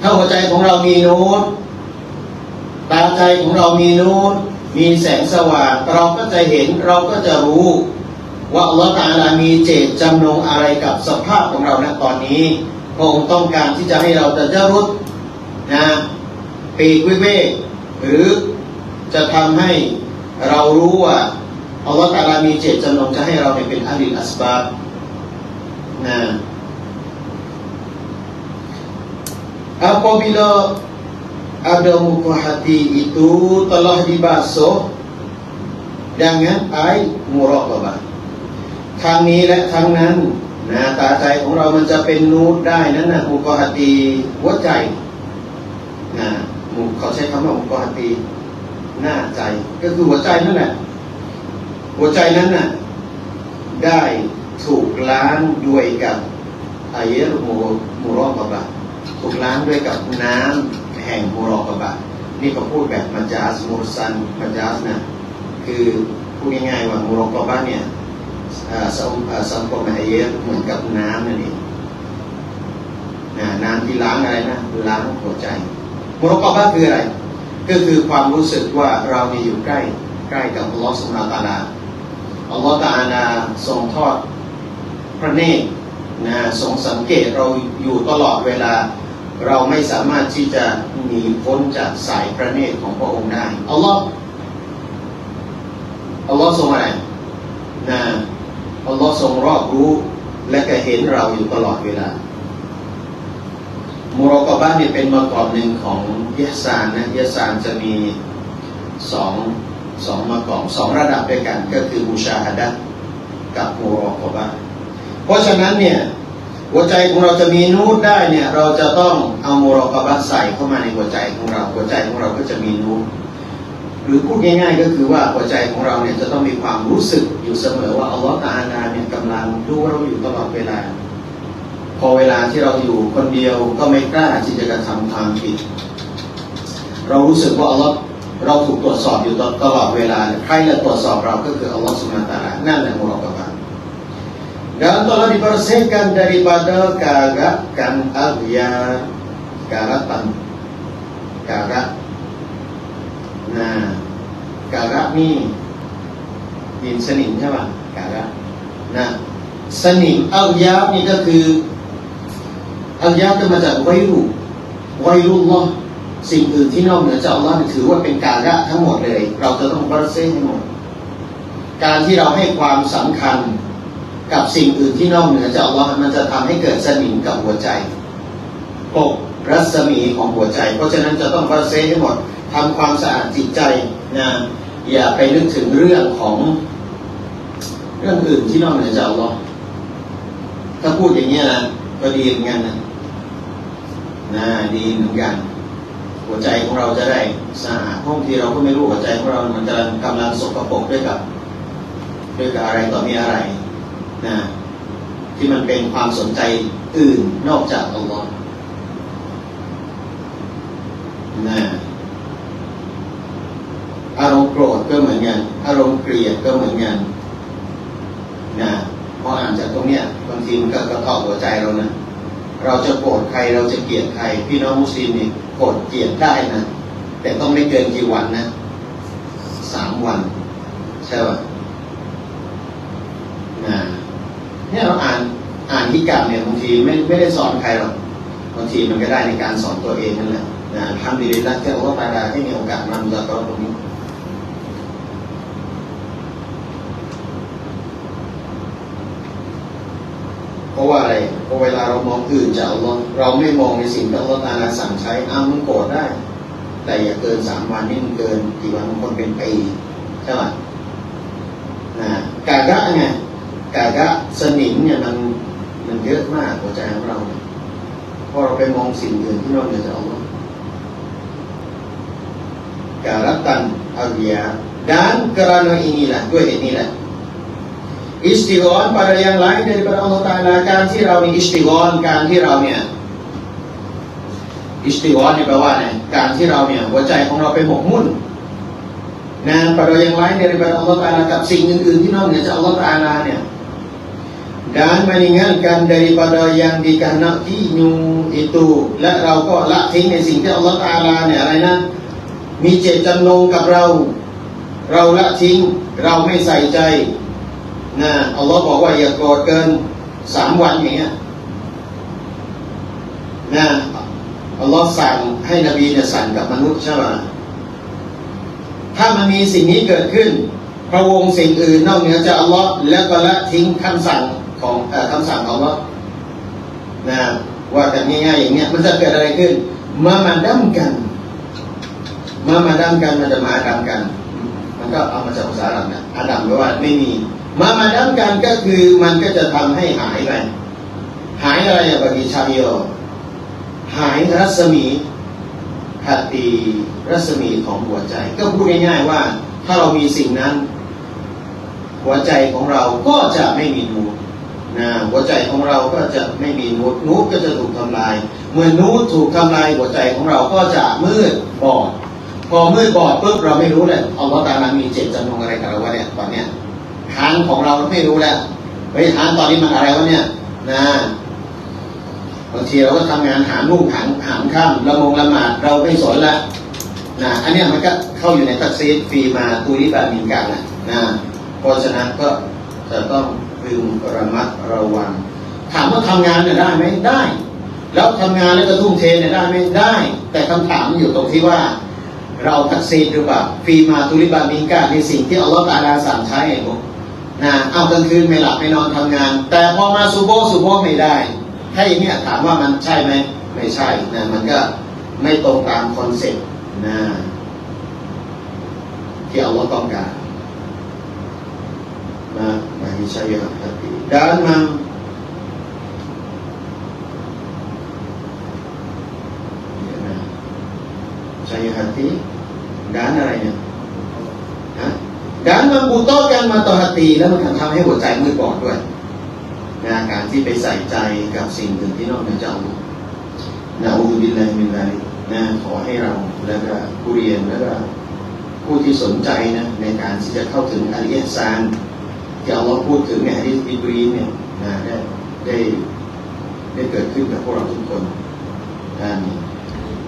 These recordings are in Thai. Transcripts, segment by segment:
ถ้าหัวใจของเรามีนูนตาใจของเรามีนูนมีแสงสว่างเราก็จะเห็นเราก็จะรู้ ว่าอัลลอฮฺตาลามีเจตจำนงอะไรกับสภาพของเราณตอนนี้พระองค์ต้องการที่จะให้เราจะจะรุดนะปีกวิเวกหรือจะทำให้เรารู้ว่าอัลลอฮฺตาลามีเจตจำนงจะให้เราเนี่ยเป็นอาลิลอัสบาบนะ apabila ada muka hati itu telah dibasuh dengan air muraqabah ทางนี้และทางนั้นนะตาใจของเรามันจะเป็นนูดได้นั่นนะมุกฮตีหัวใจนะมุเขาใช้คำว่ามุกฮตีหน้าใจ ก็คือหัวใจนั่นแหละหัวใจนั้นน่ะได้ถูกล้างด้วยกับอายะมูมูรอกบะ ถูกล้างด้วยกับน้ำแห่งมูรอกบะนี่ก็พูดแบบมัจจาสมุรซันมัจจาสนะคือพูดง่ายๆว่ามูรอกบะเนี่ยอ่าสัมอ่าสัมปมะอายะเหมือนกับน้ำนั่นเองน,น้ำที่ล้างอะไรนะล้างหัวใจมูรอกบะคืออะไร ก็คือความรู้สึกว่าเราเนี่อยู่ใกล้ใกล้กับอัลลอฮฺสุบฮาตาลาอัลลอฮฺตะอาลาทรงทอดพระเนตรนะทรงสังเกตเราอยู่ตลอดเวลา เราไม่สามารถที่จะหนีพ้นจากสายพระเนตรของพระองค์ได้อัลลอฮ์อัลลอฮ์ทรงอะไรนะอัลลอฮ์ทรงรอบรู้ และก็เห็นเราอยู่ตลอดเวลามุรอกบะเนี่ยเป็นมากรอบหนึ่งของยะซานนะยะซานจะมีสองสองมากองสองระดับด้วยกัน ก็คือบูชาฮัดะกับมูรอกบะห์เพราะฉะนั้นเนี่ย หัวใจของเราจะมีนูตได้เนี่ย เราจะต้องเอาโมรอกบะห์ใส่เข้ามาในหัวใจของเรา หัวใจของเราก็จะมีนูตหรือพูดง่าย ๆ ก็คือว่าหัวใจของเราเนี่ยจะต้องมีความรู้สึกอยู่เสมอว่าอัลลอฮฺตะอาลาเนี่ยกำลังดูเราอยู่ตลอดเวลา พอเวลาที่เราอยู่คนเดียวก็ไม่กล้าที่จะกระทำความผิด เรารู้สึกว่าอัลลอฮ์เราถูกตรวจสอบอยู่ตลอดเวลา ใครจะตรวจสอบเราก็คืออัลลอฮ์สุบฮานะตาลานั่นแหละมุรอกบะห์ dan telah dibersihkan daripada gagakan aghya garatan gagak nah gagak ni ดินสนิมใช่ป่ะกากะนะสนิมอัลยาบนี่ก็คืออัลยาบจะมาจากไวรุไวรุลลอสิ่งอื่นที่นอกเหนือจากอัลลอฮ์ถือว่าเป็นกากะทั้งหมดเลย เราจะต้องบรัสเซ่ให้หมด การที่เราให้ความสำคัญ กับสิ่งอื่นที่นอกเหนือจากอัลลอฮ์มันจะทำให้เกิดสนิมกับหัวใจปกรัศมีของหัวใจ เพราะฉะนั้นจะต้องบรัสเซให้หมดทำความสะอาดจิตใจนะอย่าไปนึกถึงเรื่องของเรื่องอื่นที่นอกเหนือจากอัลลอฮ์ถ้าพูดอย่างนี้นะก็ดีเหมือนกันนะนะดีเหมือนกัน หัวใจของเราจะได้สะอาดบางทีเราก็ไม่รู้หัวใจของเรา มันจะกำลังสกปรกด้วยกับ ด้วยกับอะไรต่อมีอะไร นะที่มันเป็นความสนใจอื่นนอกจากอัลลอฮ์นะอารมณ์โกรธก็เหมือนกัน อารมณ์เกลียดก็เหมือนกันนะพออ่านจากตรงเนี้ยบางทีมันก็กระทบหัวใจเรานะเราจะโกรธใครเราจะเกลียดใคร พี่น้องมุสลิมนี่โกรธเกลียดได้นะแต่ต้องไม่เกินกี่วันนะสามวัน ใช่ป่ะ เนี่ยเราอ่านอ่านที่กลับเนี่ยบางทีไม่ไม่ได้สอนใครหรอกบางทีมันก็ได้ในการสอนตัวเองนั่นแหละนะทำดีๆแล้วที่อัลลอฮฺตาลาให้มีโอกาสมาดูแลตัวตรงนี้เพราะว่าอะไรเพราะเวลาเรามองอื่นจากอัลลอฮ์เราไม่มองในสิ่งที่อัลลอฮ์ตาลาสั่งใช้อ้าวมึงโกรธได้ แต่อย่าเกินสามวันนี่มันเกินกี่วันบางคนเป็นปีใช่ไหมนะกากะไง กากะสนิมเนี่ยมันมันเยอะมากหัวใจของเราพราะเราไปมองสิ่งอื่นที่นอกเหนือจากอัลลอฮ์การตันอาเบีย dan kerana inilah ด้วยเหตุนี้แหละอิสติกอน pada yang lain daripada Allah Taala การที่เรามีอิสติกอนการที่เราเนี่ยอิสติกอนเนี่ยแปลว่าไงการที่เราเนี่ยหัวใจของเราไปหมกมุ่นนะ pada yang lain daripada Allah Taala กับสิ่งอื่นๆที่นอกเหนือจาก Allah Taala เนี่ย dan meninggalkan daripada yang dikehendakinya itu และเราก็ละทิ้งในสิ่งที่อัลลอฮฺอาลาเนี่ยอะไรนะมีเจตจำนงกับเรา เราละทิ้งเราไม่ใส่ใจนะอัลลอฮ์บอกว่าอย่าโกรธเกินสามวันอย่างเงี้ยนะอัลลอฮ์สั่งให้นบีเนี่ยสั่งกับมนุษย์ใช่ไหมถ้ามันมีสิ่งนี้เกิดขึ้นพระวงศ์สิ่งอื่นนอกเหนือจากอัลลอฮ์แล้วก็ละทิ้งคำสั่ง ของออคำสั่งของอัลลอฮ์นะว่ากันง่ายๆอย่างเงี้ยมันจะเกิดอะไรขึ้นมามาดั้มกันมามาดั้มกันมันจะมาดัมกัน มันก็เอามาจากภาษาอาหรับนะอาดัมแปลว่าไม่มีมามาดั้มกันก็คือมันก็จะทำให้หายไปหายอะไรอะบากิชาโยหายรัศมีหัตตีรัศมีของหัวใจ ก็พูดง่ายๆว่า ถ้าเรามีสิ่งนั้น หัวใจของเราก็จะไม่มีนูน นะหัวใจของเราก็จะไม่มีนูนนูนก็จะถูกทำลาย เมื่อนูนถูกทำลายหัวใจของเราก็จะมืดบอด พอมืดบอดปุ๊บเราไม่รู้เลยอัลลอฮฺตาลามีเจตจำนงอะไรกับเราวะเนี่ยตอนเนี้ยทางของเราไม่รู้แล้วเฮ้ยทางตอนนี้มันอะไรวะเนี่ยนะบางทีเราก็ทำงานหามุ่งหางหามข้ามละมงละหมาดเราไม่สนละนะอันเนี้ยมันก็เข้าอยู่ในตักซีดฟีมาตูริบามินกันนะนะเพราะฉะนั้นก็ จะต้องพึงระมัดระวัง ถามว่าทำงานเนี่ยได้ไหมได้ แล้วทำงานแล้วก็ทุ่มเทเนี่ยได้ไหมได้ แต่คำถามอยู่ตรงที่ว่า เราทักซีดหรือเปล่าฟีมาตุริบามิงกาในสิ่งที่อัลลอฮฺตาลาสั่งใช้ไอ้พวกนะเอากลางคืนไม่หลับไม่นอนทำงาน แต่พอมาซูโบซูโบไม่ได้ถ้าอย่างเนี้ยถามว่ามันใช่ไหมไม่ใช่นะมันก็ไม่ตรงตามคอนเซ็ปต์นะที่อัลลอฮ์ต้องการนะ มาฮิชัยฮัตติดานมาเดี๋ยวนะ saya hati dan อะไรเนี่ยฮะ dan membutuhkan mata hati แล้วมันทำให้หัวใจมืดบอดด้วยนะการที่ไปใส่ใจกับสิ่งอื่นที่นอกเหนือจากอัลลอฮ์นะอูบิลลาฮิมินซาลิกนะขอให้เราแล้วก็ผู้เรียนแล้วก็ผู้ที่สนใจนะในการที่จะเข้าถึงอริยสัจ ที่อัลลอฮ์พูดถึงในฮะดีษอิบรีเนี่ยนะได้ได้ได้เกิดขึ้นกับพวกเราทุกคนอามีน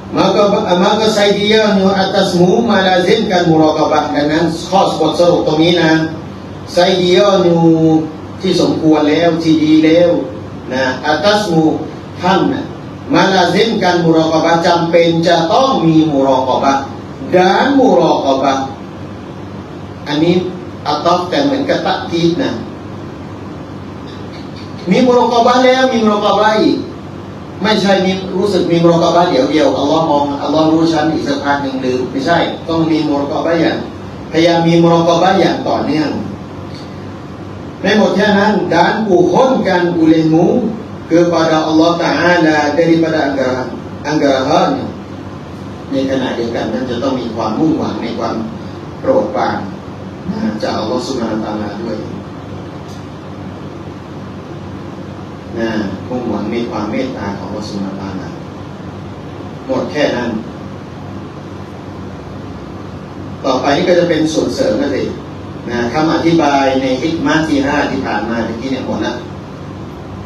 maka maka saidiyahnya atasmu melazimkan muraqabah ดังนั้นข้อสบทสรุปตรงนี้นะไซดียนูที่สมควรแล้วที่ดีแล้วนะอัตัสมูท่านนะมาลาซิมกันมุรอกบะจำเป็นจะต้องมีมุรอกบะดานมุรอกบะอันนี้ อัตตอฟแต่เหมือนกับตักทีดนะมีมุรกบะแล้วมีมุรกบะอีกไม่ใช่มีรู้สึกมีมรกบะเดี๋ยวเดียวอัลลอฮ์มองอัลลอฮ์รู้ชั้นอีกสักพักหนึ่งลืมไม่ใช่ ต้องมีมรกบะอย่างพยายามมีมรกบะอย่างต่อเนื่องไม่หมดแค่นั้น dan pohonkan olehmu kepada Allah Taala daripada anggaran anggaran ในขณะเดียวกันนั้นจะต้องมีความมุ่งหวังในความโปรดปราน ลสุบฮาตาลาด้วยนะมุ่งหวังในความเมตตาของพระสุนทานหมดแค่นั้น ต่อไปนี่ก็จะเป็นส่วนเสริมนั่นเองนะคำอธิบายในฮิกมาที่ห้าที่ผ่านมาเมื่อกี้เนี่ยหมดละ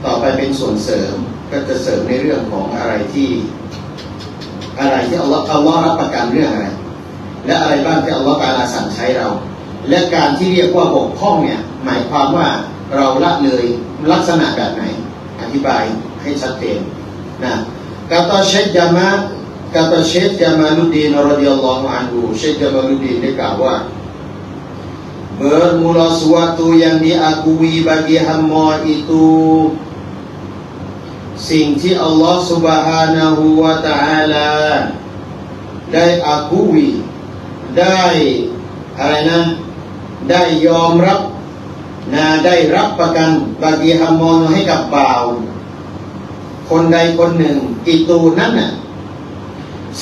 ต่อไปเป็นส่วนเสริมก็จะเสริมในเรื่องของอะไรที่ อะไรที่อัลลอฮ์อัลลอฮ์รับประกันเรื่องอะไร และอะไรบ้างที่อัลลอฮ์ตาลาสั่งใช้เรา และการที่เรียกว่าบกพร่องเนี่ยหมายความว่าเราละเลยลักษณะแบบไหน อธิบายให้ชัดเจนนะกาตาเชคยามะกาตาเชคยามาลุดีนรดิยัลลอฮุอันดูเชคยามาลุดีนได้กล่าวว่า bermula suatu yang diakui bagi hamba itu สิ่งที่อัลลอฮ์ سبحانه และ تعالى ได้อากุวีได้อะไรนะ ได้ยอมรับนะได้รับประกันบากีฮัมอนให้กับบ่าว คนใดคนหนึ่งอีตูนั้นน่ะ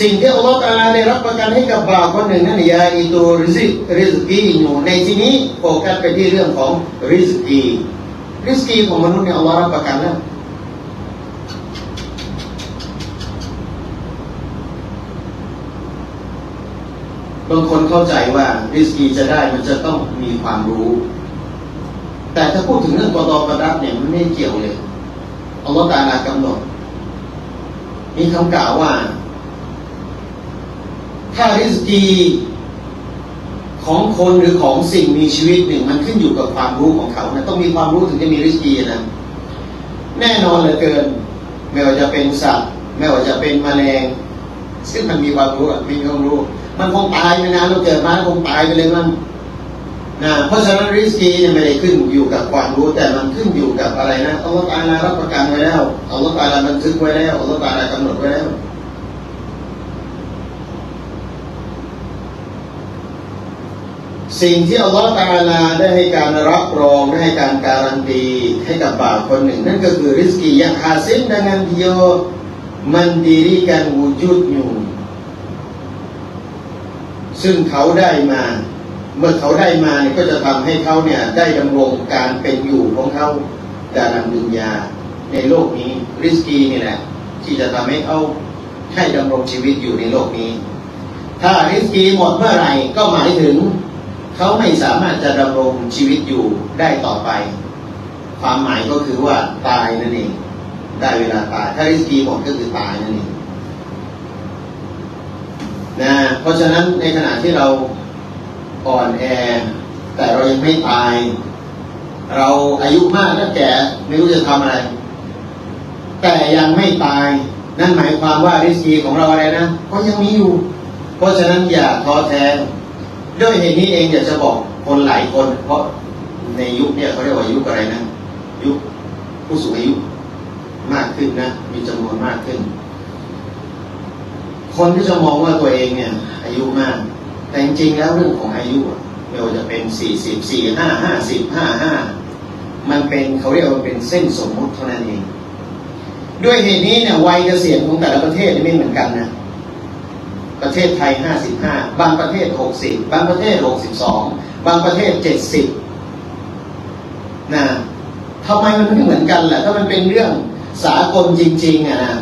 สิ่งที่อัลลอฮฺตาลาได้รับประกันให้กับบ่าวคนหนึ่งนั่นยาอีตูริซิริสกีอยู่ในที่นี้โฟกัสไปที่เรื่องของริสกีริสกีของมนุษย์เนี่ยอัลลอฮฺรับประกันแล้ว บางคนเข้าใจว่าริสกีจะได้มันจะต้องมีความรู้ แต่ถ้าพูดถึงเรื่องกอดอกระดับเนี่ยมันไม่เกี่ยวเลยอัลลอฮฺตาลากำหนด มีคำกล่าวว่า ถ้าริสกีของคนหรือของสิ่งมีชีวิตหนึ่ง มันขึ้นอยู่กับความรู้ของเขานะต้องมีความรู้ถึงจะมีริสกีนะแน่นอนเหลือเกิน ไม่ว่าจะเป็นสัตว์ ไม่ว่าจะเป็นแมลง ซึ่งมันมีความรู้อะมีความรู้ มันคงตายไปนานเราเกิดมาแล้วคงตายไปเลยมันนะเพราะฉะนั้นริสกีเนี่ยไม่ได้ขึ้นอยู่กับความรู้แต่มันขึ้นอยู่กับอะไรนะอัลลอฮฺตาลารับประกันไว้แล้วอัลลอฮฺตาลาบันทึกไว้แล้วอัลลอฮฺตาลากำหนดไว้แล้วสิ่งที่อัลลอฮฺตาลาได้ให้การรับรองได้ให้การการันตีให้กับบ่าวคนหนึ่ง นั่นก็คือริสกี yang hasil dengan dia mendirikan wujudnya ซึ่งเขาได้มา เมื่อเขาได้มาเนี่ยก็จะทำให้เขาเนี่ยได้ดำรงการเป็นอยู่ของเขาดารัมดุนยาในโลกนี้ริสกีนี่แหละที่จะทำให้เขาให้ดำรงชีวิตอยู่ในโลกนี้ ถ้าริสกีหมดเมื่อไหร่ก็หมายถึง เขาไม่สามารถจะดำรงชีวิตอยู่ได้ต่อไป ความหมายก็คือว่าตายนั่นเองได้เวลาตายถ้าริสกีหมดก็คือตายนั่นเอง นะเพราะฉะนั้นในขณะที่เราอ่อนแอ แต่เรายังไม่ตาย เราอายุมากแล้วแก่ไม่รู้จะทำอะไร แต่ยังไม่ตาย นั่นหมายความว่าริสกีของเราอะไรนะก็ยังมีอยู่ เพราะฉะนั้นอย่าท้อแท้ด้วยเหตุนี้เองอยากจะบอกคนหลายคน เพราะในยุคเนี่ยเขาเรียกว่ายุคอะไรนะ ยุคผู้สูงอายุมากขึ้นนะ มีจำนวนมากขึ้น คนที่จะมองว่าตัวเองเนี่ยอายุมาก แต่จริงๆแล้วเรื่องของอายุไม่ว่าจะเป็นสี่สิบสี่ห้าห้าสิบห้าห้ามันเป็นเขาเรียกว่าเป็นเส้นสมมุติเท่านั้นเอง ด้วยเหตุนี้เนี่ยวัยเกษียณของแต่ละประเทศไม่เหมือนกันนะประเทศไทย 55 บางประเทศ 60 บางประเทศ 62 บางประเทศ 70นะทำไมมันไม่เหมือนกันแหละถ้ามันเป็นเรื่องสากลจริงๆอะนะ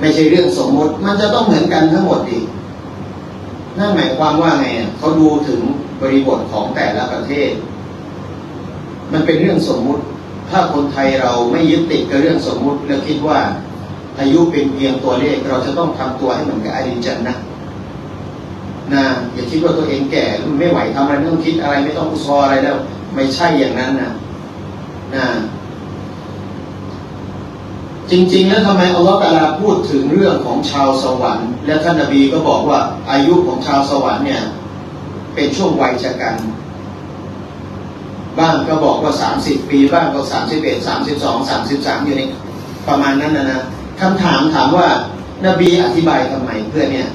ไม่ใช่เรื่องสมมติ มันจะต้องเหมือนกันทั้งหมดดินั่นหมายความว่าไงเขาดูถึงบริบทของแต่ละประเทศ มันเป็นเรื่องสมมุติ ถ้าคนไทยเราไม่ยึดติดกับเรื่องสมมุติ แล้วคิดว่าอายุเป็นเพียงตัวเลขเราจะต้องทำตัวให้เหมือนกับอริจันนะนะอย่าคิดว่าตัวเองแก่ไม่ไหวทำอะไรไม่ต้องคิดอะไรไม่ต้องอุซออะไรแล้ว ไม่ใช่อย่างนั้นนะนะ จริงๆแล้วทำไมอัลลอฮฺตาลาพูดถึงเรื่องของชาวสวรรค์ และท่านนบีก็บอกว่าอายุของชาวสวรรค์เนี่ยเป็นช่วงวัยชะกัน บ้างก็บอกว่าสามสิบปีบ้างก็สามสิบเอ็ดสามสิบสองสามสิบสามอยู่ในประมาณนั้นนะนะคำถามถามว่านบีอธิบายทำไมเพื่อเนี่ย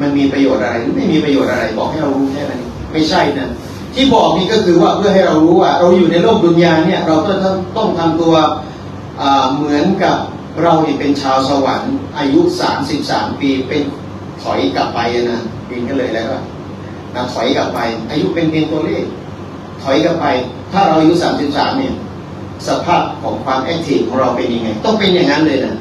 มันมีประโยชน์อะไรหรือไม่มีประโยชน์อะไร บอกให้เรารู้แค่นั้นไม่ใช่นะที่บอกนี่ก็คือว่าเพื่อให้เรารู้ว่า เราอยู่ในโลกดุนยาเนี่ย เราต้องต้องทำตัว เหมือนกับเราเนี่เป็นชาวสวรรค์ อายุสามสิบสามปีเป็นถอยกลับไปนะบินกันเลยแล้วนะถอยกลับไป อายุเป็นเพียงตัวเลข ถอยกลับไป ถ้าเราอายุสามสิบสามเนี่ยสภาพของความแอคทีฟของเราเป็นยังไง ต้องเป็นอย่างนั้นเลยนะ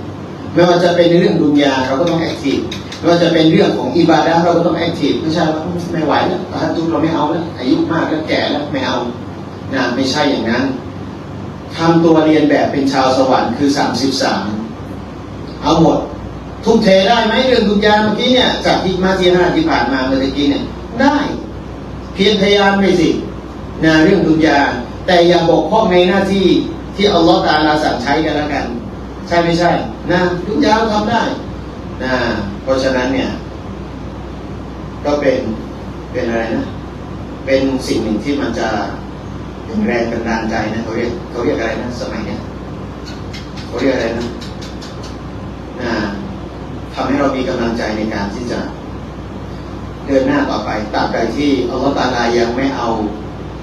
ไม่ว่าจะเป็นในเรื่องดุนยาเราก็ต้องแอคทีฟไม่ว่าจะเป็นเรื่องของอิบาดะเราก็ต้องแอคทีฟไม่ใช่ว่าไม่ไหวแล้วตาจุเราไม่เอาแล้วอายุมากแล้วแก่แล้วไม่เอานะไม่ใช่อย่างนั้น ทำตัวเรียนแบบเป็นชาวสวรรค์คือสามสิบสามเอาหมด ทุ่มเทได้ไหมเรื่องดุนยาเมื่อกี้เนี่ยจากที่มาที่ห้าที่ผ่านมาเมื่อกี้เนี่ยได้ เพียรพยายามไปสินะเรื่องดุนยาแต่อย่าบกพร่องในหน้าที่ที่อัลลอฮฺตาลาสั่งใช้กันแล้วกัน ใช่ไม่ใช่ นะดุนยาทำได้นะเพราะฉะนั้นเนี่ย ก็เป็นเป็นอะไรนะ เป็นสิ่งหนึ่งที่มันจะ แรงบันดาลใจนะเขาเรียกเขาเรียกอะไรนะสมัยเนี้ยเขาเรียกอะไรนะนะทำให้เรามีกำลังใจในการที่จะเดินหน้าต่อไปตราบใดที่อัลลอฮฺตาลายังไม่เอา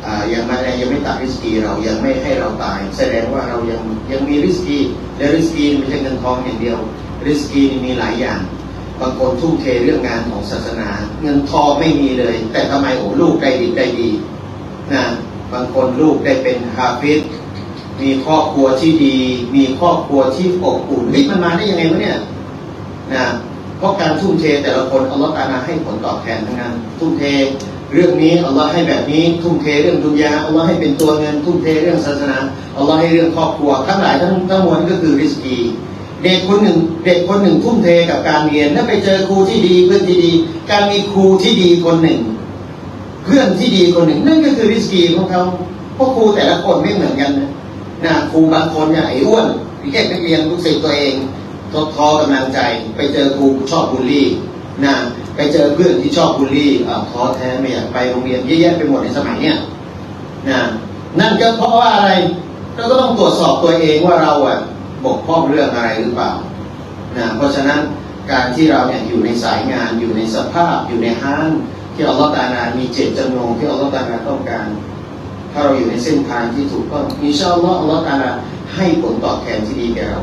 อยังไม่ยังไม่ตัดริสกีเรายังไม่ให้เราตาย แสดงว่าเรายังยังมีริสกีและริสกีไม่ใช่เงินทองอย่างเดียวริสกีมีหลายอย่างบางคนทุ่มเทเรื่องงานของศาสนา เงินทองไม่มีเลย แต่ทำไมโอ้ลูกได้ดีได้ดีนะ บางคนลูกได้เป็นฮาฟิซมีครอบครัวที่ดี มีครอบครัวที่อบอุ่นนี่มันมาได้ยังไงวะเนี่ยนะเพราะการทุ่มเทแต่ละคนอัลลอฮฺตาลาให้ผลตอบแทนทั้งนั้น ทุ่มเทเรื่องนี้อัลลอฮ์ให้แบบนี้ทุ่มเทเรื่องดุนยาอัลลอฮ์ให้เป็นตัวเงินทุ่มเทเรื่องศาสนาอัลลอฮ์ให้เรื่องครอบครัว ทั้งหลายทั้งทั้งมวลก็คือริสกีเด็กคนหนึ่งเด็กคนหนึ่งทุ่มเทกับการเรียนและไปเจอครูที่ดีเพื่อนที่ดี การมีครูที่ดีคนหนึ่ง เพื่อนที่ดีคนหนึ่งนั่นก็คือริสกีของเขาเพราะครูแต่ละคนไม่เหมือนกันนะนะครูบางคนเนี่ยไอ้อ้วนแค่นักเรียนลูกศิษย์ตัวเองทดทอกำลังใจ ไปเจอครูชอบบูลลี่นะไปเจอเพื่อนที่ชอบบูลลี่อ่าท้อแท้ไม่อยากไปโรงเรียนเยอะแยะไปหมดในสมัยเนี้ยนะนั่นก็เพราะว่าอะไรเราก็ต้องตรวจสอบตัวเองว่าเราอะบกพร่องเรื่องอะไรหรือเปล่านะเพราะฉะนั้นการที่เราเนี่ยอยู่ในสายงานอยู่ในสภาพอยู่ในห้าง ที่อัลลอฮฺตาลามีเจตจำนงที่อัลลอฮฺตาลาต้องการ ถ้าเราอยู่ในเส้นทางที่ถูกต้องอินชาอัลลอฮฺอัลลอฮฺตาลาให้ผลตอบแทนที่ดีแก่เรา